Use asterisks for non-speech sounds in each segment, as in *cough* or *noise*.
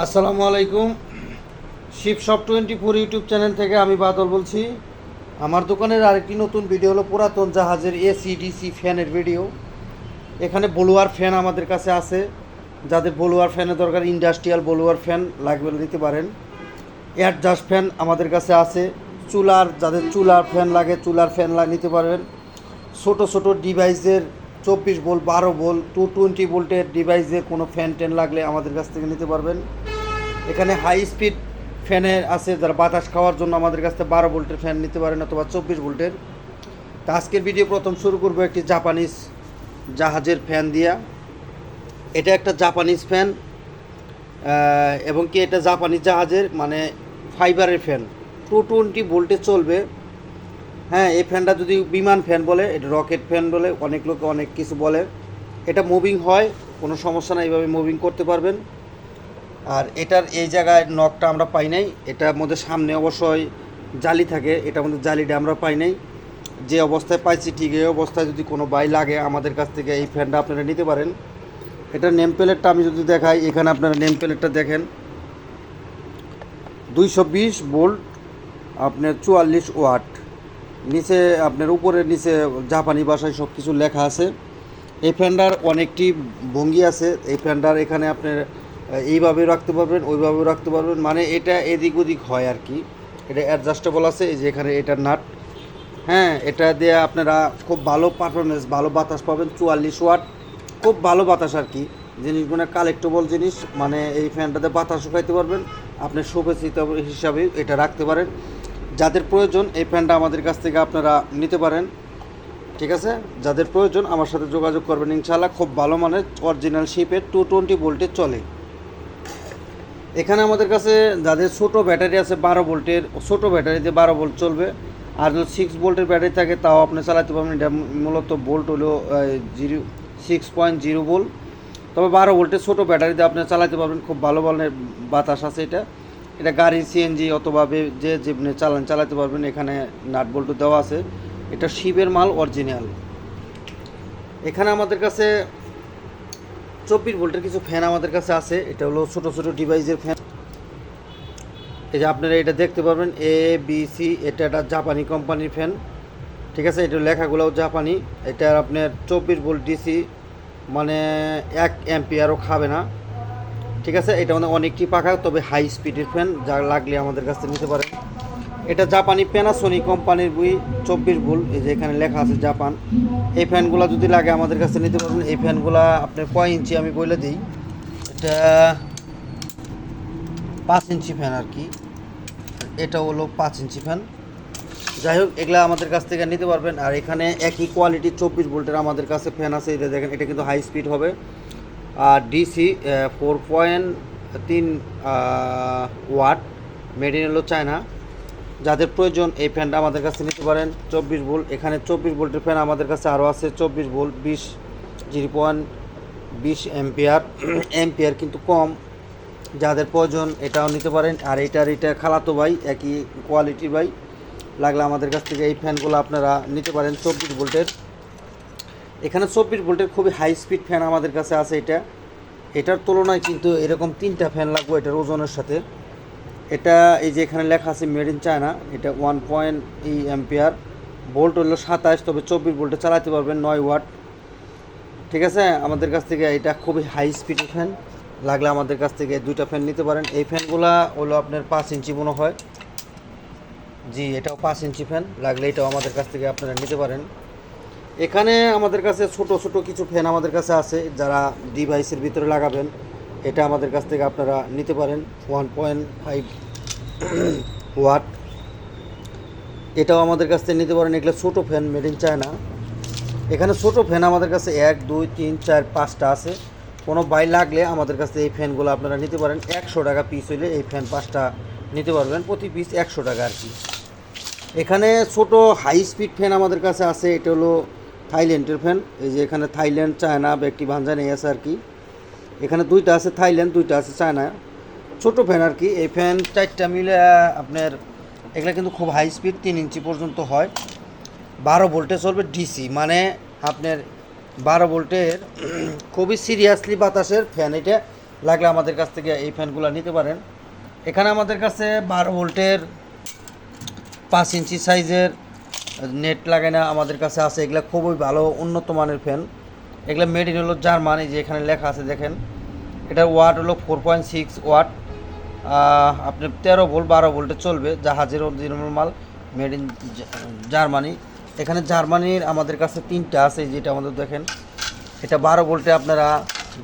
আসসালামু আলাইকুম। Shiv shop twenty four YouTube channel থেকে আমি বাদল বলছি। আমার দোকানের আরেকটি নতুন ভিডিও হলো পুরাতন জাহাজের এসিডিসি ফ্যানের ভিডিও এখানে বলুয়ার ফ্যান আমাদের কাছে আছে। যাদের বলুয়ার ফ্যানের দরকার, ইন্ডাস্ট্রিয়াল বলুয়ার ফ্যান লাগবে নিতে পারেন। এয়ারজাস্ট ফ্যান আমাদের কাছে আছে। চুলার, যাদের চুলার ফ্যান লাগে, চুলার ফ্যান নিতে পারবেন। ছোট ছোট ডিভাইসের চব্বিশ ভোল্ট, বারো ভোল্ট, টু টোয়েন্টি বোল্টের ডিভাইসের কোনো ফ্যান ট্যান লাগলে আমাদের কাছ থেকে নিতে পারবেন। এখানে হাই স্পিড ফ্যানের আছে, যারা বাতাস খাওয়ার জন্য আমাদের কাছ থেকে বারো ভোল্টের ফ্যান নিতে পারেন অথবা চব্বিশ ভোল্টের। তা আজকের ভিডিও প্রথম শুরু করব একটি জাপানিজ জাহাজের ফ্যান দিয়া। এটা একটা জাপানিজ ফ্যান এবং কি এটা জাপানিজ জাহাজের মানে ফাইবারের ফ্যান। টু টোয়েন্টি ভোল্টে চলবে। হ্যাঁ এই ফ্যানটা যদি বিমান ফ্যান বলে, এটা রকেট ফ্যান বলে, অনেক লোকে অনেক কিছু বলে। এটা মুভিং হয়, কোনো সমস্যা নাই, এইভাবে মুভিং করতে পারবেন। আর এটার এই জায়গায় নখটা আমরা পাই নাই। এটার মধ্যে সামনে অবশ্যই জালি থাকে, এটার মধ্যে জালিটা আমরা পাই নাই। যে অবস্থায় পাইছি ঠিক এই অবস্থায় যদি কোনো বাই লাগে আমাদের কাছ থেকে এই ফ্যানটা আপনারা নিতে পারেন। এটার নেম প্লেটটা আমি যদি দেখাই, এখানে আপনারা নেম প্লেটটা দেখেন। দুইশো বিশ ভোল্ট আপনার চুয়াল্লিশ ওয়াট। নিচে আপনার উপরের নিচে জাপানি ভাষায় সব কিছু লেখা আছে। এই ফ্যানটার অনেকটি ভঙ্গি আছে। এই ফ্যানটার এখানে আপনার এইভাবেও রাখতে পারবেন ওইভাবেও রাখতে পারবেন। মানে এটা এদিক ওদিক হয় আর কি। এটা অ্যাডজাস্টেবল আছে, এই যে এখানে এটার নাট। হ্যাঁ এটা দিয়ে আপনারা খুব ভালো পারফরমেন্স ভালো বাতাস পাবেন, চুয়াল্লিশ ওয়াট। খুব ভালো বাতাস আর কি। জিনিসগুলো কালেক্টেবল জিনিস মানে এই ফ্যানটাতে বাতাস শুকাইতে পারবেন। আপনি শোকেস হিসাবে এটা রাখতে পারেন। যাদের প্রয়োজন, এই ফ্যানটা আমাদের কাছ থেকে আপনারা নিতে পারেন। ঠিক আছে? যাদের প্রয়োজন, আমার সাথে যোগাযোগ করবেন। ইনশাআল্লাহ খুব ভালো মানের অরিজিনাল শিপের টু টোয়েন্টি ভোল্টে চলে। এখানে আমাদের কাছে যাদের ছোট ব্যাটারি আছে বারো ভোল্টের, ছোট ব্যাটারিতে বারো ভোল্ট চলবে। আর যদি সিক্স ভোল্টের ব্যাটারি থাকে, তাও আপনি চালাতে পারবেন। এটা মূলত ভোল্ট হলো zero six point zero volt. তবে বারো ভোল্টের ছোটো ব্যাটারিতে আপনি চালাতে পারবেন। খুব ভালো মানের বাতাস আছে এটা। এটা গাড়ি সিএনজি অথবা যে যেমনি চালান, চালাতে পারবেন। এখানে নাট বল্টু দেওয়া আছে। এটা শিবের মাল অরিজিনাল এখানে আমাদের কাছে চব্বিশ ভোল্টের কিছু ফ্যান আমাদের কাছে আছে। এটা হলো ছোট ছোট ডিভাইসের ফ্যান এই যে আপনারা এটা দেখতে পারবেন এ বি সি এটা একটা জাপানি কোম্পানির ফ্যান ঠিক আছে? এটা লেখাগুলোও জাপানি এটার আপনার চব্বিশ ভোল্ট ডিসি মানে এক অ্যাম্পিয়ারও খাবে না। ঠিক আছে? এটা মানে অনেকটি পাখা, তবে হাই স্পিডের ফ্যান যা লাগলে আমাদের কাছ থেকে নিতে পারেন। এটা জাপানি প্যানাসোনি কোম্পানির বই, চব্বিশ ভোল্ট এই যে এখানে লেখা আছে জাপান। এই ফ্যানগুলো যদি লাগে আমাদের কাছে নিতে পারবেন। এই ফ্যানগুলা আপনার কয় ইঞ্চি আমি বলে দিই। এটা পাঁচ ইঞ্চি ফ্যান আর কি। এটা হলো পাঁচ ইঞ্চি ফ্যান। যাই হোক, এগুলা আমাদের কাছ থেকে নিতে পারবেন। আর এখানে একই কোয়ালিটির চব্বিশ ভোল্টের আমাদের কাছে ফ্যান আছে। এটা দেখেন, এটা কিন্তু হাই স্পিড হবে। আর ডিসি ফোর পয়েন্ট তিন ওয়াট মেড হলো চায়না যাদের প্রয়োজন এই ফ্যানটা আমাদের কাছে নিতে পারেন। চব্বিশ ভোল্ট, এখানে চব্বিশ ভোল্টের ফ্যান আমাদের কাছে আরও আছে, চব্বিশ ভোল্ট, বিশ, জিরো পয়েন্ট বিশ এম্পিয়ার এম্পিয়ার কিন্তু কম, যাদের প্রয়োজন এটাও নিতে পারেন। আর এটার এটা খালাতো ভাই, একই কোয়ালিটির ভাই। লাগলে আমাদের কাছ থেকে এই ফ্যানগুলো আপনারা নিতে পারেন চব্বিশ ভোল্টের। এখানে চব্বিশ ভোল্টের খুবই হাই স্পিড ফ্যান আমাদের কাছে আছে এটা। এটার তুলনায় কিন্তু এরকম তিনটা ফ্যান লাগবে এটার ওজনের সাথে। এটা এই যে এখানে লেখা আছে মেড ইন চায়না, এটা ওয়ান পয়েন্ট ই অ্যাম্পিয়ার। ভোল্ট হলো সাতাশ, তবে চব্বিশ ভোল্টে চালাতে পারবেন নয় ওয়াট। ঠিক আছে? আমাদের কাছ থেকে এটা খুবই হাই স্পিডের ফ্যান লাগলে আমাদের কাছ থেকে দুইটা ফ্যান নিতে পারেন। এই ফ্যানগুলা হলো আপনার পাঁচ ইঞ্চি মনে হয়। জি, এটাও পাঁচ ইঞ্চি ফ্যান লাগলে এটাও আমাদের কাছ থেকে আপনারা নিতে পারেন। এখানে আমাদের কাছে ছোট ছোট কিছু ফ্যান আমাদের কাছে আছে। যারা ডিভাইসের ভিতরে লাগাবেন, এটা আমাদের কাছ থেকে আপনারা নিতে পারেন। ওয়ান পয়েন্ট ফাইভ ওয়াট এটাও আমাদের কাছ থেকে নিতে পারেন। এগুলো ছোটো ফ্যান মেড ইন চায়না। এখানে ছোটো ফ্যান আমাদের কাছে এক, দুই, তিন, চার, পাঁচটা আছে। কোনো বাই লাগলে আমাদের কাছে এই ফ্যানগুলো আপনারা নিতে পারেন। একশো টাকা পিস হইলে এই ফ্যান পাঁচটা নিতে পারবেন। প্রতি পিস একশো টাকা আর কি। এখানে ছোট হাই স্পিড ফ্যান আমাদের কাছে আছে। এটা হলো থাইল্যান্ডের ফ্যান এই যে এখানে থাইল্যান্ড, চায়না, বা একটি ভাঞ্জা নেই আছে আর কি। এখানে দুইটা আছে থাইল্যান্ড, দুইটা আছে চায়না। ছোট ফ্যান আর কি। এই ফ্যান চারটা মিলে আপনার এগুলা কিন্তু খুব হাই স্পিড তিন ইঞ্চি পর্যন্ত হয়। বারো ভোল্টে চলবে ডিসি মানে আপনার বারো ভোল্টের *clears throat* খুবই সিরিয়াসলি বাতাসের ফ্যান এটা। লাগলে আমাদের কাছ থেকে এই ফ্যানগুলো নিতে পারেন। এখানে আমাদের কাছে বারো ভোল্টের পাঁচ ইঞ্চি সাইজের নেট লাগে না, আমাদের কাছে আছে। এগুলো খুবই ভালো, উন্নত মানের ফ্যান এগুলো মেড ইন হলো জার্মান, যে এখানে লেখা আছে, দেখেন। এটার ওয়াট হলো ফোর পয়েন্ট সিক্স ওয়াট আপনি তেরো ভোল্ট, বারো ভোল্টে চলবে, জাহাজের অরিজিনাল মাল মেড ইন জার্মানি। এখানে জার্মানির আমাদের কাছে তিনটা আছে যেটা আমাদের দেখেন। এটা বারো ভোল্টে আপনারা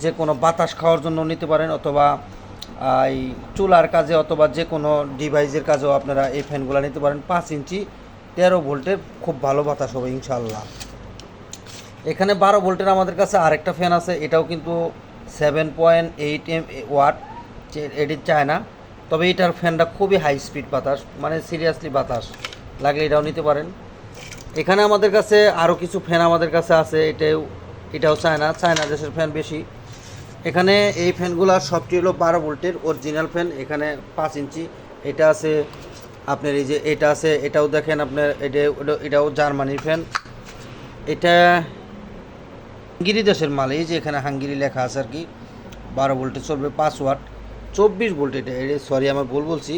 যে কোনো বাতাস খাওয়ার জন্য নিতে পারেন, অথবা এই চুলার কাজে অথবা যে কোনো ডিভাইসের কাজেও আপনারা এই ফ্যানগুলো নিতে পারেন। পাঁচ ইঞ্চি তেরো ভোল্টের খুব ভালো বাতাস হবে ইনশাল্লাহ এখানে বারো ভোল্টের আমাদের কাছে আরেকটা ফ্যান আছে, এটাও কিন্তু seven point eight M watt এটি চায় না, তবে এটার ফ্যানটা খুবই হাই স্পিড বাতাস মানে সিরিয়াসলি বাতাস। লাগলে এটাও নিতে পারেন। এখানে আমাদের কাছে আরও কিছু ফ্যান আমাদের কাছে আছে, এটাও এটাও চায়না চায়না দেশের ফ্যান বেশি। এখানে এই ফ্যানগুলো সবটি হলো বারো ভোল্টের অরিজিনাল ফ্যান এখানে পাঁচ ইঞ্চি। এটা আছে আপনার এই যে, এটা আছে, এটাও দেখেন আপনার, এটা এটাও জার্মানির ফ্যান এটা হাঙ্গেরি দেশের মাল, এই যে এখানে হাঙ্গেরি লেখা আছে আর কি। বারো ভোল্টে চলবে পাঁচ ওয়াট। চব্বিশ ভোল্ট এটা সরি আমার ভুল বলছি।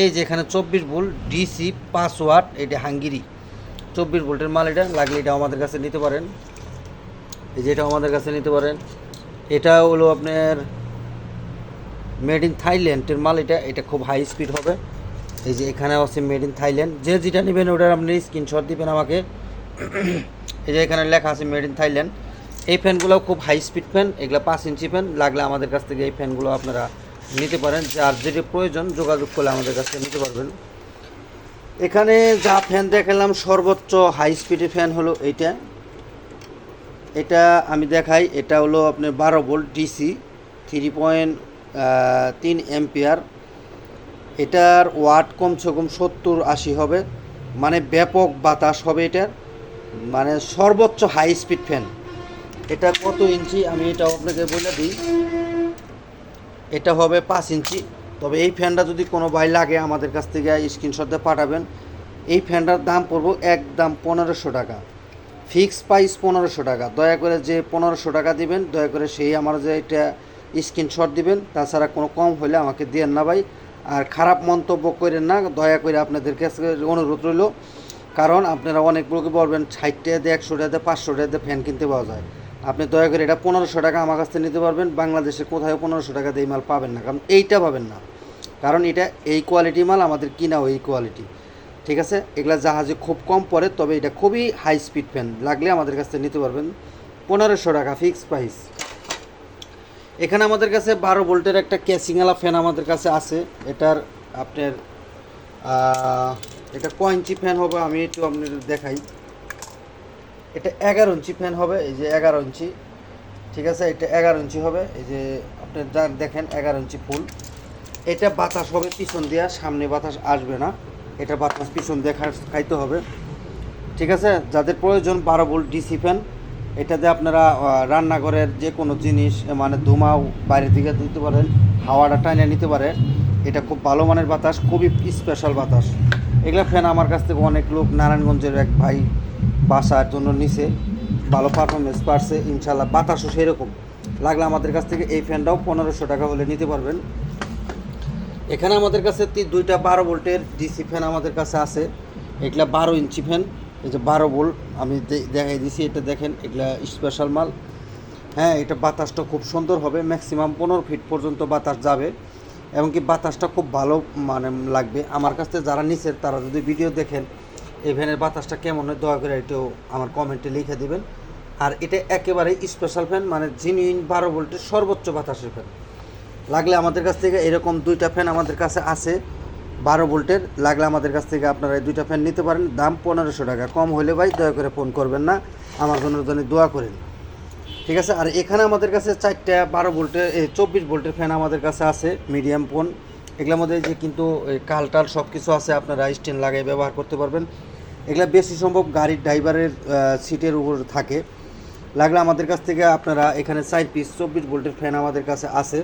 এই যে এখানে চব্বিশ ভোল্ট ডিসি পাঁচ ওয়াট এটা হাঙ্গেরি। চব্বিশ ভোল্টের মাল এটা, লাগলে এটা আমাদের কাছে নিতে পারেন। এই যে এটা আমাদের কাছে নিতে পারেন। এটা হলো আপনার মেড ইন থাইল্যান্ডের মাল এটা এটা খুব হাই স্পিড হবে। এই যে এখানে আছে মেড ইন থাইল্যান্ড যে যেটা নেবেন ওটার আপনি স্ক্রিনশট দিবেন আমাকে। এই যে এখানে লেখা আছে মেড ইন থাইল্যান্ড এই ফ্যানগুলো খুব হাই স্পিড ফ্যান এগুলো পাঁচ ইঞ্চি ফ্যান লাগলে আমাদের কাছ থেকে এই ফ্যানগুলো আপনারা নিতে পারেন। যার যেটি প্রয়োজন যোগাযোগ করলে আমাদের কাছ থেকে নিতে পারবেন। এখানে যা ফ্যান দেখালাম, সর্বোচ্চ হাই স্পিডের ফ্যান হলো এইটা। এটা আমি দেখাই, এটা হলো আপনার বারো ভোল্ট ডিসি থ্রি পয়েন্ট তিন এম্পিয়ার এটার ওয়াট কমসে কম সত্তর আশি হবে। মানে ব্যাপক বাতাস হবে এটার। মানে সর্বোচ্চ হাই স্পিড ফ্যান এটা কত ইঞ্চি? আমি এটা আপনাকে বলে দিই। এটা হবে পাঁচ ইঞ্চি। তবে এই ফ্যানটা যদি কোনো ভাই লাগে, আমাদের কাছ থেকে স্ক্রিনশট পাঠাবেন। এই ফ্যানটার দাম পড়ব একদম পনেরোশো টাকা। ফিক্স প্রাইস পনেরোশো টাকা। দয়া করে যে পনেরোশো টাকা দিবেন, দয়া করে সেই আমার যে এটা স্ক্রিনশট দিবেন, তাছাড়া কোনো কম হলে আমাকে দিয়েন না ভাই। আর খারাপ মন্তব্য করেন না, দয়া করে আপনাদের কাছে অনুরোধ রইল। কারণ আপনারা অনেক বলবেন, ষাট টাকা দিয়ে, একশো টাকা দিয়ে, পাঁচশো টাকা দিয়ে ফ্যান কিনতে পাওয়া যায়। আপনি দয়া করে এটা পনেরোশো টাকা আমার কাছ থেকে নিতে পারবেন। বাংলাদেশে কোথাও পনেরোশো টাকা দিয়ে এই মাল পাবেন না, কারণ এইটা পাবেন না। কারণ এটা এই কোয়ালিটি মাল, আমাদের কিনাও এই কোয়ালিটি ঠিক আছে? এগুলা জাহাজে খুব কম পড়ে, তবে এটা খুবই হাই স্পিড ফ্যান লাগলে আমাদের কাছ থেকে নিতে পারবেন। পনেরোশো টাকা ফিক্স প্রাইস এখানে আমাদের কাছে বারো ভোল্টের একটা ক্যাসিংওয়ালা ফ্যান আমাদের কাছে আছে। এটার আপনার এটা ক ইঞ্চি ফ্যান হবে, আমি একটু আপনাদের দেখাই। এটা এগারো ইঞ্চি ফ্যান হবে, এই যে এগারো ইঞ্চি, ঠিক আছে? এটা এগারো ইঞ্চি হবে, এই যে আপনি দেখেন এগারো ইঞ্চি ফুল। এটা বাতাস হবে পিছন দেওয়া সামনে বাতাস আসবে না। এটা বাতাস পিছন দিয়ে খাইতে হবে। ঠিক আছে? যাদের প্রয়োজন বারো ভোল্ট ডিসি ফ্যান এটাতে আপনারা রান্নাঘরের যে কোনো জিনিস মানে ধুমাও বাইরে থেকে দিতে পারেন, হাওয়াটা টাইনে নিতে পারে। এটা খুব ভালো মানের বাতাস, খুবই স্পেশাল বাতাস। এগুলো ফ্যান আমার কাছ থেকে অনেক লোক নারায়ণগঞ্জের এক ভাই বাসার জন্য নিছে, ভালো পারফরমেন্স পারছে, ইনশাল্লাহ বাতাসও সেরকম। লাগলে আমাদের কাছ থেকে এই ফ্যানটাও পনেরোশো টাকা হলে নিতে পারবেন। এখানে আমাদের কাছে দুইটা বারো ভোল্টের ডিসি ফ্যান আমাদের কাছে আছে। এগুলা বারো ইঞ্চি ফ্যান, এই যে বারো ভোল্ট, আমি দেখাই দিছি, এটা দেখেন, এগুলা স্পেশাল মাল। হ্যাঁ এটা বাতাসটা খুব সুন্দর হবে ম্যাক্সিমাম পনেরো ফিট পর্যন্ত বাতাস যাবে। এমনকি বাতাসটা খুব ভালো মানে লাগবে। আমার কাছ যারা নিচে তারা যদি ভিডিও দেখেন এই ফ্যানের বাতাসটা কেমন হয়, দয়া করে এটাও আমার কমেন্টে লিখে দিবেন। আর এটা একেবারে স্পেশাল ফ্যান মানে জিনুইন বারো ভোল্টের সর্বোচ্চ বাতাসের ফ্যান লাগলে আমাদের কাছ থেকে এরকম দুইটা ফ্যান আমাদের কাছে আছে, বারো ভোল্টের। লাগলে আমাদের কাছ থেকে আপনারা এই দুইটা ফ্যান নিতে পারেন। দাম পনেরোশো টাকা। কম হলে ভাই দয়া করে ফোন করবেন না। আমার জন্য জন্য দোয়া করেন। ঠিক আছে? আর এখানে আমাদের কাছে চারটা বারো ভোল্টের এই চব্বিশ ভোল্টের ফ্যান আমাদের কাছে আছে মিডিয়াম ফোন এগুলোর মধ্যে যে কিন্তু কাল টাল সব কিছু আছে, আপনারা স্ট্যান্ড লাগিয়ে ব্যবহার করতে পারবেন। এগুলা বেশি সম্ভব গাড়ির ড্রাইভারের সিটের উপর থাকে। লাগলে আমাদের কাছ থেকে আপনারা এখানে চার পিস চব্বিশ ভোল্টের ফ্যান আমাদের কাছে আছে।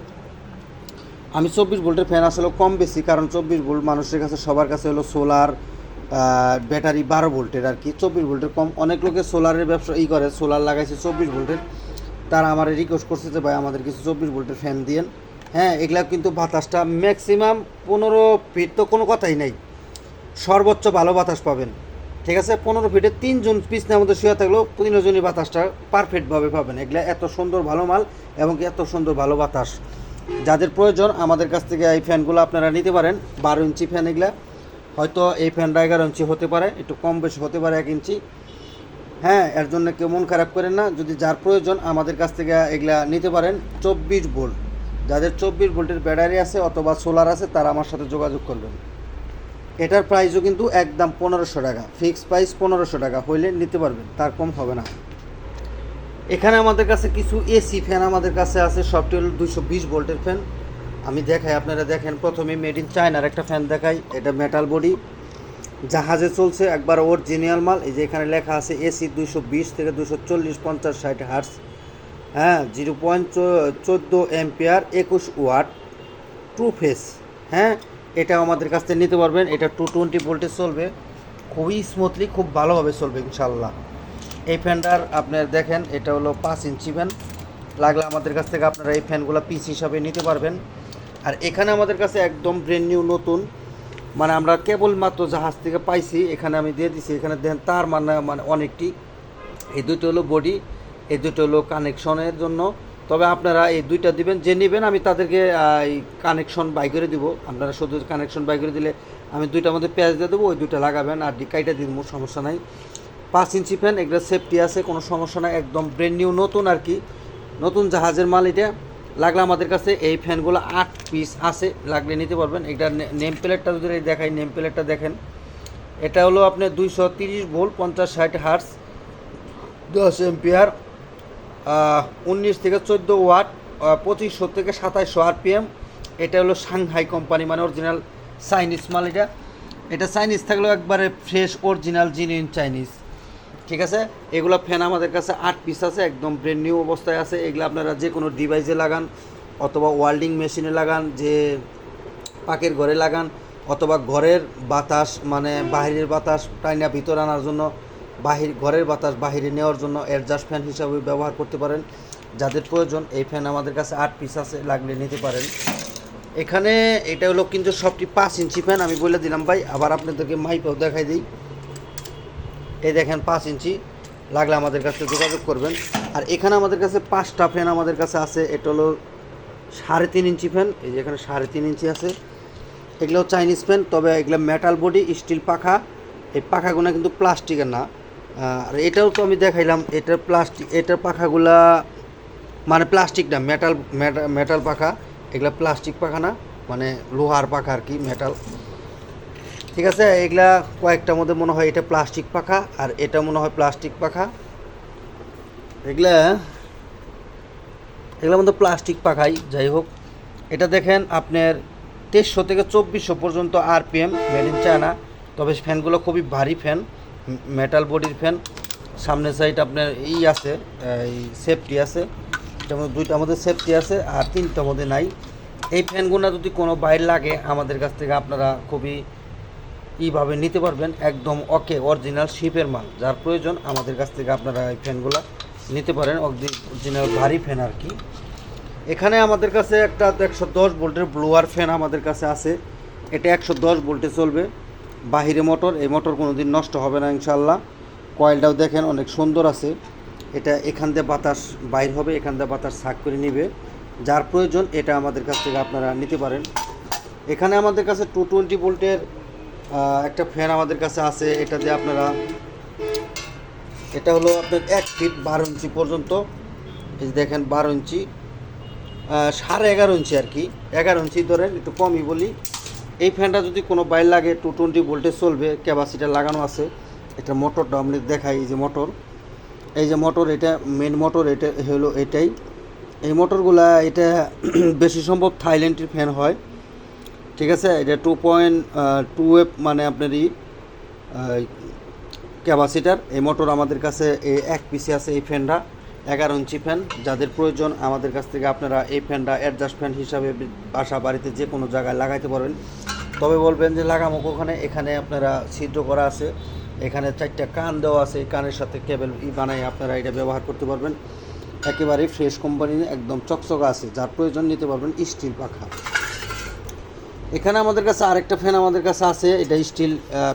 আমি চব্বিশ ভোল্টের ফ্যান আসলে কম বেশি, কারণ চব্বিশ ভোল্ট মানুষের কাছে, সবার কাছে হলো সোলার ব্যাটারি বারো ভোল্টের আর কি চব্বিশ ভোল্টের কম, অনেক লোকে সোলারের ব্যবসা ই করে সোলার লাগাইছে চব্বিশ ভোল্টের তারা আমার রিকোয়েস্ট করছে যে, ভাই, আমাদের কিছু চব্বিশ ভোল্টের ফ্যান দিয়েন। হ্যাঁ এগুলা কিন্তু বাতাসটা ম্যাক্সিমাম পনেরো ফিট তো কোনো কথাই নেই। সর্বোচ্চ ভালো বাতাস পাবেন। ঠিক আছে? পনেরো ফিটে তিনজন পিস পিছনের মধ্যে শুয়ে থাকলেও তিনজনই বাতাসটা পারফেক্টভাবে পাবেন। এগুলা এত সুন্দর ভালো মাল এবং এত সুন্দর ভালো বাতাস। যাদের প্রয়োজন, আমাদের কাছ থেকে এই ফ্যানগুলো আপনারা নিতে পারেন। বারো ইঞ্চি ফ্যান এগুলা। হয়তো এই ফ্যানটা এগারো ইঞ্চি হতে পারে, একটু কম বেশি হতে পারে এক ইঞ্চি। হ্যাঁ এর জন্য কেউ মন খারাপ করেন না। যদি যার প্রয়োজন, আমাদের কাছ থেকে এগুলা নিতে পারেন চব্বিশ ভোল্ট। যাদের চব্বিশ ভোল্টের ব্যাটারি আছে অথবা সোলার আছে, তারা আমার সাথে যোগাযোগ করবেন। এটার প্রাইসও কিন্তু একদম পনেরোশো টাকা। ফিক্সড প্রাইস পনেরোশো টাকা। হইলে নিতে পারবেন, তার কম হবে না। এখানে আমাদের কাছে কিছু এসি ফ্যান আমাদের কাছে আছে সবটি হলো দুশো বিশ ভোল্টের ফ্যান আমি দেখাই, আপনারা দেখেন, প্রথমে মেড ইন চায়নার একটা ফ্যান দেখাই, এটা মেটাল বডি জাহাজে চলছে, একবার অরিজিনাল মাল, এই যে এখানে লেখা আছে এসি দুশো বিশ থেকে দুশো চল্লিশ পঞ্চাশ ষাট হার্স হ্যাঁ জিরো পয়েন্ট চোদ্দ এম্পিয়ার একুশ ওয়াট টু ফেস হ্যাঁ এটা আমাদের কাছ থেকে নিতে পারবেন। এটা টু টোয়েন্টি ভোল্টে চলবে। খুবই স্মুথলি খুব ভালোভাবে চলবে ইনশাল্লাহ এই ফ্যানটার আপনার দেখেন, এটা হলো পাঁচ ইঞ্চি ফ্যান লাগলে আমাদের কাছ থেকে আপনারা এই ফ্যানগুলো পিস হিসাবে নিতে পারবেন। আর এখানে আমাদের কাছে একদম ব্রেন নিউ নতুন মানে আমরা কেবলমাত্র জাহাজ থেকে পাইছি, এখানে আমি দিয়ে দিছি। এখানে দেন তার মানে মানে অনেকটি। এই দুটো হলো বডি এই দুটো হলো কানেকশনের জন্য। তবে আপনারা এই দুইটা দিবেন, যে নেবেন আমি তাদেরকে এই কানেকশন বাই করে দিব। আপনারা শুধু কানেকশন বাই করে দিলে আমি দুইটার মধ্যে পেঁয়াজ দিয়ে দেবো, ওই দুইটা লাগাবেন আর ডিকাইটা দিয়ে দেবো, সমস্যা নাই। পাঁচ ইঞ্চি ফ্যান এগুলো সেফটি আছে, কোনো সমস্যা নাই, একদম ব্রেন নিউ নতুন আর কি। নতুন জাহাজের মাল এটা। লাগলে আমাদের কাছে এই ফ্যানগুলো আট পিস আছে, লাগলে নিতে পারবেন। এটা নেম প্লেটটা যদি দেখাই নেম প্লেটটা দেখেন। এটা হলো আপনার দুইশো তিরিশ ভোল্ট, পঞ্চাশ ষাট হার্স দশ এম্পিয়ার উনিশ থেকে চোদ্দ ওয়াট পঁচিশশো থেকে সাতাইশশো আরপিএম। এটা হলো সাংহাই কোম্পানি মানে অরিজিনাল চাইনিজ মাল এটা। এটা চাইনিজ থাকলেও একবারে ফ্রেশ অরিজিনাল জিনিউন চাইনিজ ঠিক আছে? এগুলো ফ্যান আমাদের কাছে আট পিস আছে, একদম ব্রেন নিউ অবস্থায় আছে। এগুলো আপনারা যে কোনো ডিভাইসে লাগান, অথবা ওয়ার্ল্ডিং মেশিনে লাগান, যে পাকের ঘরে লাগান, অথবা ঘরের বাতাস মানে বাহিরের বাতাস, টাইনা ভিতর আনার জন্য বাহির, ঘরের বাতাস বাহিরে নেওয়ার জন্য অ্যাডজাস্ট ফ্যান হিসাবে ব্যবহার করতে পারেন। যাদের প্রয়োজন, এই ফ্যান আমাদের কাছে আট পিস আছে, লাগলে নিতে পারেন। এখানে এটা হলো কিন্তু সবটি পাঁচ ইঞ্চি ফ্যান আমি বলে দিলাম ভাই। আবার আপনাদেরকে মাইপেও দেখাই দিই। এই দেখেন পাঁচ ইঞ্চি, লাগলে আমাদের কাছে যোগাযোগ করবেন। আর এখানে আমাদের কাছে পাঁচটা ফ্যান আমাদের কাছে আছে, এটা হলো সাড়ে তিন ইঞ্চি ফ্যান এই যে এখানে সাড়ে তিন ইঞ্চি আছে। এগুলো চাইনিজ ফ্যান তবে এগুলো মেটাল বডি স্টিল পাখা। এই পাখাগুলো কিন্তু প্লাস্টিকের না। আর এটাও তো আমি দেখাইলাম, এটার প্লাস্টিক এটার পাখাগুলা মানে প্লাস্টিক না মেটাল মেটাল পাখা, এগুলা প্লাস্টিক পাখা না মানে লোহার পাখা আর কি মেটাল ঠিক আছে, এগুলা কয়েকটার মধ্যে মনে হয় এটা প্লাস্টিক পাখা, আর এটা মনে হয় প্লাস্টিক পাখা। এগুলা, এগুলোর মধ্যে প্লাস্টিক পাখাই, যাই হোক। এটা দেখেন, আপনার তেইশশো থেকে চব্বিশশো পর্যন্ত আর আরপিএম মেড ইন চায়না তবে ফ্যানগুলো খুবই ভারী ফ্যান। মেটাল বডির ফ্যান সামনের সাইড আপনার ই আছে, এই সেফটি আছে। যেমন দুইটার মধ্যে সেফটি আছে আর তিনটা মধ্যে নাই। এই ফ্যানগুলো যদি কোনো বাইর লাগে, আমাদের কাছ থেকে আপনারা খুবই এইভাবে নিতে পারবেন। একদম ওকে অরিজিনাল শিপের মাল। যার প্রয়োজন, আমাদের কাছ থেকে আপনারা এই ফ্যানগুলো নিতে পারেন। অরিজিনাল ভারী ফ্যান আর কি। এখানে আমাদের কাছে একটা একশো দশ ভোল্টের ব্লোয়ার ফ্যান আমাদের কাছে আছে। এটা একশো দশ ভোল্টে চলবে। বাহিরে মোটর, এই মোটর কোনো দিন নষ্ট হবে না ইনশাল্লাহ কয়েলটাও দেখেন অনেক সুন্দর আছে। এটা এখান দিয়ে বাতাস বাইর হবে, এখান দিয়ে বাতাস সাক করে নিবে। যার প্রয়োজন এটা আমাদের কাছ থেকে আপনারা নিতে পারেন। এখানে আমাদের কাছে টু টোয়েন্টি ভোল্টের একটা ফ্যান আমাদের কাছে আছে। এটা দিয়ে আপনারা, এটা হলো আপনার এক ফিট বারো ইঞ্চি পর্যন্ত। এই যে দেখেন বারো ইঞ্চি সাড়ে এগারো ইঞ্চি আর কি। এগারো ইঞ্চি ধরেন, একটু কমই বলি। এই ফ্যানটা যদি কোনো বাইর লাগে, টু টোয়েন্টি ভোল্টেজ চলবে ক্যাপাসিটার লাগানো আছে। এটা মোটরটা আপনি দেখাই, এই যে মোটর এই যে মোটর এটা মেন মোটর এটা হলো এটাই। এই মোটরগুলা এটা *clears throat* বেশি সম্ভব থাইল্যান্ডের ফ্যান হয়। ঠিক আছে? এটা টু পয়েন্ট টু এফ মানে আপনার ই ক্যাপাসিটার এই মোটর আমাদের কাছে, এই এক পিসে আছে এই ফ্যানটা, এগারো ইঞ্চি ফ্যান যাদের প্রয়োজন, আমাদের কাছ থেকে আপনারা এই ফ্যানটা অ্যাডজাস্ট ফ্যান হিসাবে বাসা বাড়িতে যে কোনো জায়গায় লাগাইতে পারবেন। তবে বলবেন যে লাগামো ওখানে, এখানে আপনারা ছিদ্র করা আছে। এখানে চারটা কান দেওয়া আছে কানের সাথে কেবল ই বানাই আপনারা এটা ব্যবহার করতে পারবেন। একেবারে ফ্রেশ কোম্পানি, একদম চকচকা আছে, যার প্রয়োজন নিতে পারবেন স্টিল পাখা। এখানে আমাদের কাছে আরেকটা ফ্যান আমাদের কাছে আছে, এটা স্টিল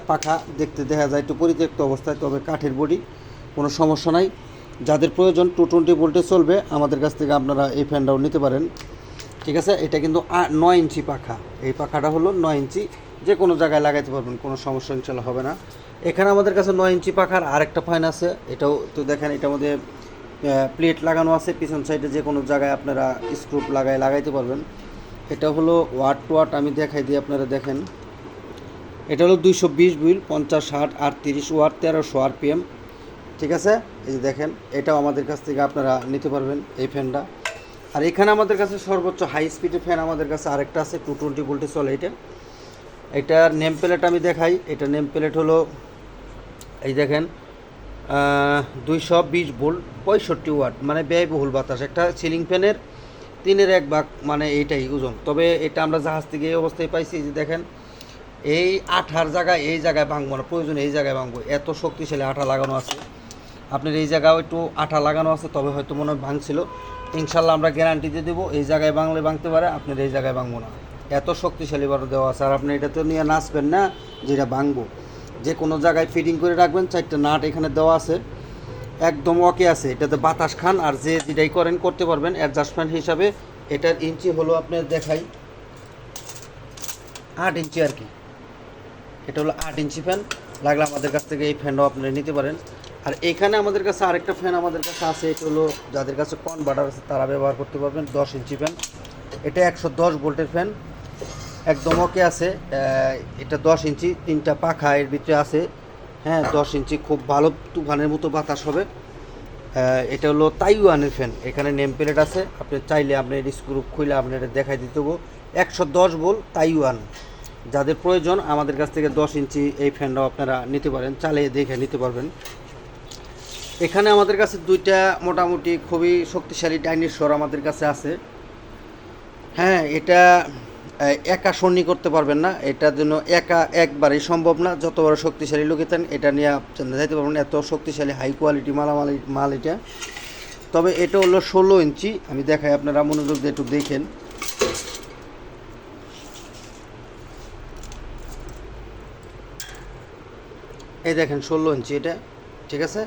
পাখা। দেখতে দেখা যায় একটু পরিত্যক্ত অবস্থায়, তবে কাঠের বডি, কোনো সমস্যা নাই। যাদের প্রয়োজন টু টোয়েন্টি ভোল্টে চলবে, আমাদের কাছ থেকে আপনারা এই ফ্যানটাও নিতে পারেন। ঠিক আছে? এটা কিন্তু নয় ইঞ্চি পাখা। এই পাখাটা হলো নয় ইঞ্চি। যে কোনো জায়গায় লাগাইতে পারবেন, কোনো সমস্যা ইনশাল্লাহ হবে না। এখানে আমাদের কাছে নয় ইঞ্চি পাখার আরেকটা ফ্যান আছে। এটাও তো দেখেন, এটার মধ্যে প্লেট লাগানো আছে। পিছন সাইডে যে কোনো জায়গায় আপনারা স্ক্রুপ লাগায় লাগাইতে পারবেন। এটা হলো ওয়াট টু ওয়াট, আমি দেখাই দিই আপনারা দেখেন। এটা হলো দুইশো বিশ বিল পঞ্চাশ ষাট, আটত্রিশ ওয়াট, তেরোশো আর পিএম ঠিক আছে? এই যে দেখেন, এটাও আমাদের কাছ থেকে আপনারা নিতে পারবেন এই ফ্যানটা। আর এখানে আমাদের কাছে সর্বোচ্চ হাই স্পিডের ফ্যান আমাদের কাছে আরেকটা আছে টু টোয়েন্টি ভোল্টে চলে এটা। এটার নেম প্লেট আমি দেখাই। এটা নেম প্লেট হলো, এই দেখেন দুইশো বিশ ভোল্ট পঁয়ষট্টি ওয়াট মানে ব্যয়বহুল বাতাস। একটা সিলিং ফ্যানের তিনের এক ভাগ মানে এইটাই ওজন। তবে এটা আমরা জাহাজ থেকে এই অবস্থায় পাইছি যে দেখেন, এই আঠার জায়গায়, এই জায়গায় ভাঙবো না, প্রয়োজন এই জায়গায় ভাঙবো। এত শক্তিশালী আঠা লাগানো আছে। আপনার এই জায়গাও একটু আঠা লাগানো আছে, তবে হয়তো মনে হয় ভাঙছিল। ইনশাল্লাহ আমরা গ্যারান্টি দিয়ে দেবো, এই জায়গায় ভাঙলে ভাঙতে পারে, আপনার এই জায়গায় ভাঙবো না। এত শক্তিশালীভাবে দেওয়া আছে, আর আপনি এটা তো নিয়ে নাচবেন না যেটা ভাঙবো। যে কোনো জায়গায় ফিটিং করে রাখবেন, চারটা নাট এখানে দেওয়া আছে, একদম ওকে আছে। এটাতে বাতাস খান, আর যে যেটাই করেন, করতে পারবেন। অ্যাডজাস্টমেন্ট হিসাবে এটার ইঞ্চি হলো আপনার দেখাই, আট ইঞ্চি আর কি। এটা হলো আট ইঞ্চি ফ্যান লাগলে আমাদের কাছ থেকে এই ফ্যানটাও আপনারা নিতে পারেন। আর এখানে আমাদের কাছে আরেকটা ফ্যান আমাদের কাছে আছে, এটা হলো যাদের কাছে কনভার্টার আছে, তারা ব্যবহার করতে পারবেন দশ ইঞ্চি ফ্যান এটা একশো দশ ভোল্টের ফ্যান একদম ওকে আছে। এটা দশ ইঞ্চি, তিনটা পাখা এর ভিতরে আছে। হ্যাঁ দশ ইঞ্চি খুব ভালো তুফানের মতো বাতাস হবে। এটা হলো তাইওয়ানের ফ্যান এখানে নেম প্লেট আছে। আপনি চাইলে আপনি স্ক্রু খুলে আপনি এটা দেখাই দিতে হব একশো দশ বল তাইওয়ান। যাদের প্রয়োজন, আমাদের কাছ থেকে দশ ইঞ্চি এই ফ্যানটাও আপনারা নিতে পারেন, চালিয়ে দেখে নিতে পারবেন। এখানে আমাদের কাছে দুইটা মোটামুটি খুবই শক্তিশালী ডাইনোসর আমাদের কাছে আছে। হ্যাঁ এটা একা সন্নি করতে পারবেন না। এটার জন্য একা একবারেই সম্ভব না। যত বড় শক্তিশালী লোক এতেন এটা নিয়ে যাইতে পারবেন এত শক্তিশালী, হাই কোয়ালিটি মালামাল, মাল এটা। তবে এটা হলো ষোলো ইঞ্চি। আমি দেখাই আপনারা মনোযোগ দিয়ে একটু দেখেন। এই দেখেন, ষোলো ইঞ্চি এটা। ঠিক আছে?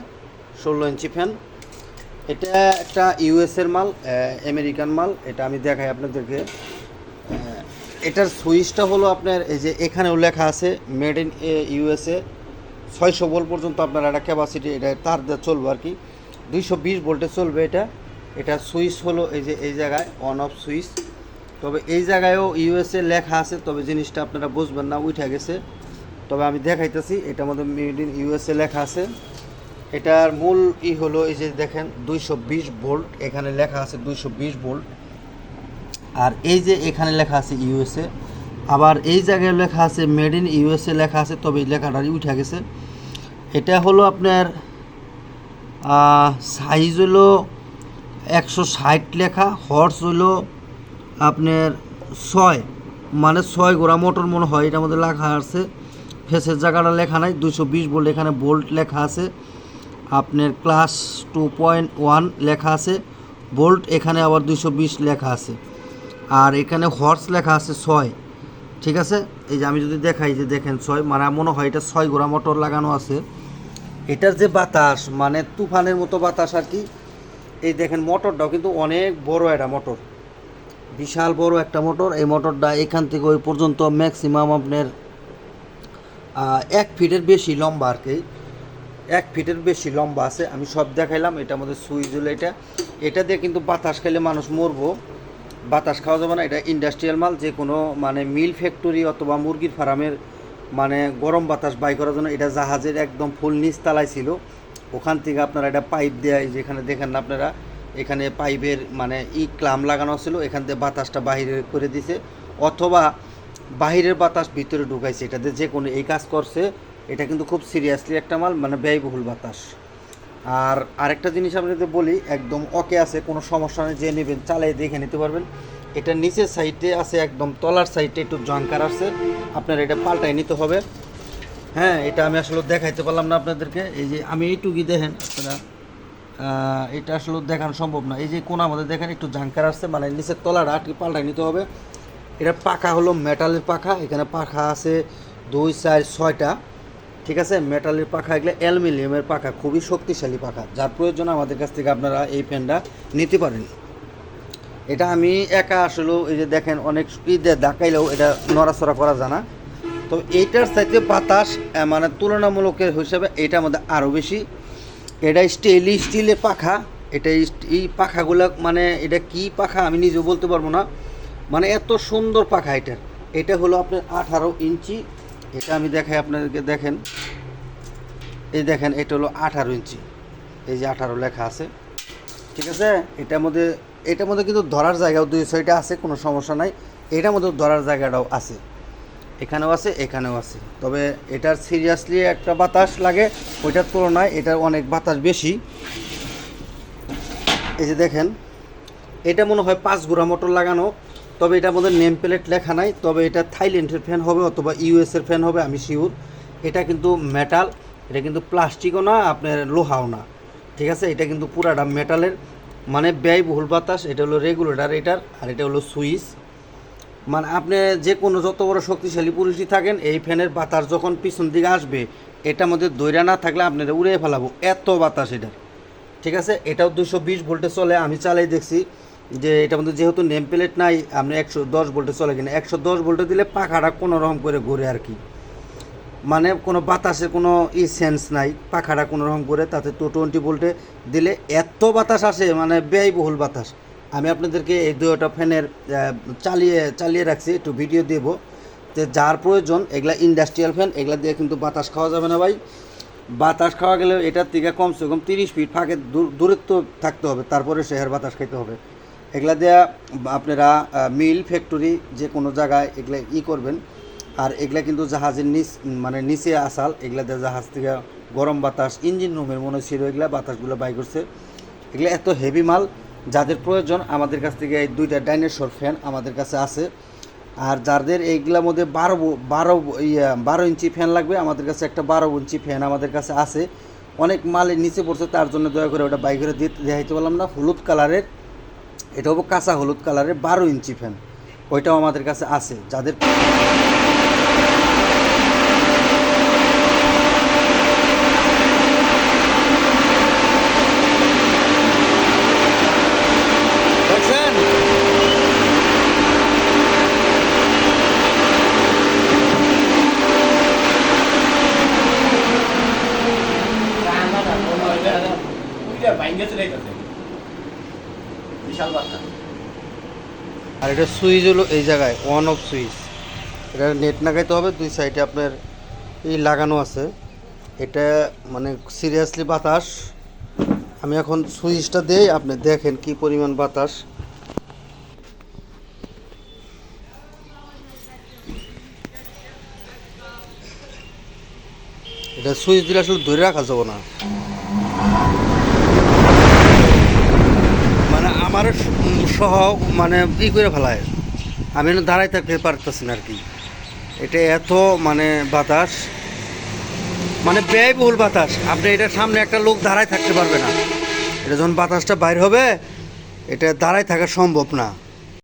ষোলো ইঞ্চি ফ্যান এটা একটা ইউএসের মাল আমেরিকান মাল। এটা আমি দেখাই আপনাদেরকে। এটার সুইচটা হলো আপনার এই যে এখানেও লেখা আছে মেড ইন ইউএসএ ছয়শো ভোল্ট পর্যন্ত আপনার একটা ক্যাপাসিটি এটা তার চলবে আর কি। দুইশো বিশ ভোল্টে চলবে এটা। এটা সুইচ হলো এই যে, এই জায়গায় অন অফ সুইচ। তবে এই জায়গায়ও ইউএসএ লেখা আছে, তবে জিনিসটা আপনারা বুঝবেন না, উঠে গেছে। তবে আমি দেখাইতেছি এটার মধ্যে মেড ইন ইউএসএ লেখা আছে। এটার মূল ই হলো, এই যে দেখেন, দুইশো বিশ ভোল্ট, এখানে লেখা আছে দুইশো বিশ ভোল্ট। আর এই যে এখানে লেখা আছে ইউএসএ, আবার এই জায়গায় লেখা আছে মেড ইন ইউএসএ লেখা আছে, তবে লেখাটারই উঠে গেছে। এটা হলো আপনার সাইজ হলো একশো ষাট লেখা, হর্স হলো আপনার ছয় মানে ছয় গোড়া মোটর মনে হয়, এটার মধ্যে লেখা আছে। ফেসের জায়গাটা লেখা নাই দুশো বিশ বোল্ট এখানে বোল্ট লেখা আছে। আপনার ক্লাস টু পয়েন্ট ওয়ান লেখা আছে, বোল্ট এখানে আবার দুশো বিশ লেখা আছে। আর এখানে হর্স লেখা আছে ছয়, ঠিক আছে? এই যে আমি যদি দেখাই যে দেখেন ছয় মানে মনে হয় এটা ছয় গোড়া মোটর লাগানো আছে। এটার যে বাতাস মানে তুফানের মতো বাতাস আর কি, এই দেখেন মোটরটাও কিন্তু অনেক বড় একটা মোটর। বিশাল বড় একটা মোটর, এই মোটরটা এখান থেকে ওই পর্যন্ত ম্যাক্সিমাম আপনার এক ফিটের বেশি লম্বা আর কি। এক ফিটের বেশি লম্বা আছে, আমি সব দেখাইলাম, এটা মধ্যে সুইচ হলো এটা। এটা দিয়ে কিন্তু বাতাস খেলে মানুষ মরবো। বাতাস খাওয়া যাবে না, এটা ইন্ডাস্ট্রিয়াল মাল, যে কোনো মানে মিল ফ্যাক্টরি অথবা মুরগির ফার্মের মানে গরম বাতাস বাই করার জন্য এটা জাহাজের একদম ফুল নিচ তালায় ছিল। ওখান থেকে আপনারা এটা পাইপ দেয় যেখানে দেখেন না আপনারা, এখানে পাইপের মানে ই ক্লাম লাগানো ছিল, এখান থেকে বাতাসটা বাহিরে করে দিছে। অথবা বাহিরের বাতাস ভিতরে ঢুকাইছে, এটাতে যে কোনো এই কাজ করছে। এটা কিন্তু খুব সিরিয়াসলি একটা মাল মানে ব্যয়বহুল বাতাস। আর আরেকটা জিনিস আপনাদের বলি, একদম ওকে আছে, কোনো সমস্যা নেই, যে নেবেন চালাই দেখে নিতে পারবেন। এটা নিচের সাইডে আছে, একদম তলার সাইডে একটু জঙ্কার আছে। আপনার এটা পাল্টাই নিতে হবে। হ্যাঁ এটা আমি আসলে দেখাইতে পারলাম না আপনাদেরকে। এই যে আমি এইটুকুই দেখেন, আপনারা এটা আসলে দেখানো সম্ভব না। এই যে কোন আমাদের দেখেন, একটু জাঙ্কার আসছে মানে নিচের তলাটা একটু পাল্টাই নিতে হবে। এটা পাখা হলো মেটালের পাখা, এখানে পাখা আছে দুই, চার, ছয়টা। ঠিক আছে? মেটালের পাখা এগুলো অ্যালুমিনিয়ামের পাখা, খুবই শক্তিশালী পাখা। যার প্রয়োজন আমাদের কাছ থেকে আপনারা এই ফ্যানটা নিতে পারেন। এটা আমি একা আসলেও এই যে দেখেন, অনেক স্পিডে ডাকাইলেও এটা নড়াচড়া করা যায় না। তো এইটার সাথে বাতাস মানে তুলনামূলক হিসাবে এটার মধ্যে আরও বেশি। এটা স্টিল, স্টিলের পাখা। এটা এই পাখাগুলো মানে এটা কি পাখা আমি নিজেও বলতে পারব না। মানে এত সুন্দর পাখা এটার। এটা হলো আপনার আঠারো ইঞ্চি এটা আমি দেখাই আপনাদেরকে, দেখেন। এই দেখেন, এটা হলো আঠারো ইঞ্চি। এই যে আঠারো লেখা আছে। ঠিক আছে? এটার মধ্যে এটার মধ্যে কিন্তু ধরার জায়গাও দুই সাইডে আছে, কোনো সমস্যা নাই। এটার মধ্যে ধরার জায়গাটাও আছে। এখানেও আছে এখানেও আছে। তবে এটার সিরিয়াসলি একটা বাতাস লাগে, ওইটার তুলনায় এটার অনেক বাতাস বেশি। এই যে দেখেন, এটা মনে হয় পাঁচ গুড়া মোটর লাগানো। তবে এটা আমাদের নেম প্লেট লেখা নাই, তবে এটা থাইল্যান্ডের ফ্যান হবে অথবা ইউএসের ফ্যান হবে, আমি শিওর এটা কিন্তু মেটাল এটা কিন্তু প্লাস্টিকও না, আপনার লোহাও না। ঠিক আছে? এটা কিন্তু পুরাটা মেটালের মানে ব্যয়বহুল বাতাস, এটা হলো রেগুলেটার এটার, আর এটা হলো সুইচ। মানে আপনি যে কোনো যত বড় শক্তিশালী পুরুষই থাকেন, এই ফ্যানের বাতাস যখন পিছন দিকে আসবে, এটার মধ্যে দৈরা না থাকলে আপনারা উড়িয়ে ফেলাবো। এত বাতাস এটার। ঠিক আছে? এটাও দুশো বিশ ভোল্টে চলে, আমি চালাই দেখছি। যে এটা মধ্যে যেহেতু নেম প্লেট নাই, আপনি একশো দশ ভোল্টে চলে কিনা একশো দশ ভোল্টে দিলে পাখাটা কোনো রকম করে ঘুরে আর কি। মানে কোনো বাতাসের কোনো ই সেন্স নাই, পাখাটা কোনো রকম করে, তাতে টু টোয়েন্টি ভোল্টে দিলে এত বাতাস আসে মানে ব্যয়বহুল বাতাস। আমি আপনাদেরকে এই দুটা ফ্যানের চালিয়ে চালিয়ে রাখছি, একটু ভিডিও দেব। যে যার প্রয়োজন, এগুলা ইন্ডাস্ট্রিয়াল ফ্যান এগুলা দিয়ে কিন্তু বাতাস খাওয়া যাবে না ভাই। বাতাস খাওয়া গেলে এটার থেকে কমসে কম তিরিশ ফিট ফাঁকে দূরত্ব থাকতে হবে, তারপরে শেয়ার বাতাস খাইতে হবে। এগুলা দেয়া আপনারা মিল ফ্যাক্টরি যে কোনো জায়গায় এগুলা ই করবেন। আর এগুলা কিন্তু জাহাজের নিচ মানে নিচে আসাল, এগুলা দিয়ে জাহাজ থেকে গরম বাতাস, ইঞ্জিন রুমের মনে ছিল, এগুলা বাতাসগুলো বাই করছে। এগুলো এত হেভি মাল, যাদের প্রয়োজন, আমাদের কাছ থেকে এই দুইটা ডাইনোসর ফ্যান আমাদের কাছে আছে। আর যাদের এইগুলোর মধ্যে বারো বারো বারো ইঞ্চি ফ্যান লাগবে, আমাদের কাছে একটা বারো ইঞ্চি ফ্যান আমাদের কাছে আছে। অনেক মালের নিচে পড়ছে, তার জন্য দয়া করে ওটা বাই করে দিতে দেখাইতে পারলাম না। হলুদ কালারের এটা হব কাঁচা হলুদ কালারের বারো ইঞ্চি ফ্যান ওইটাও আমাদের কাছে আছে। যাদের দেখছেন বিশাল বাচ্চা আর এটা সুইচ হলো এই জায়গায় অন অফ সুইচ এটা নেট লাগাইতে হবে, দুই সাইডে আপনার এই লাগানো আছে। এটা মানে সিরিয়াসলি বাতাস। আমি এখন সুইচটা দেই, আপনি দেখেন কি পরিমাণ বাতাস। এটা সুইচ দিলে আসলে ধরে রাখা যাব না মানে আমার সহ মানে ই করে ফেলায়। আমি দাঁড়াই থাকতে পারতেছি না আর কি এটা এত মানে বাতাস। মানে ব্যয়বহুল বাতাস। আপনি এটা সামনে একটা লোক দাঁড়ায় থাকতে পারবে না। এটা যখন বাতাসটা বাইর হবে, এটা দাঁড়ায় থাকা সম্ভব না।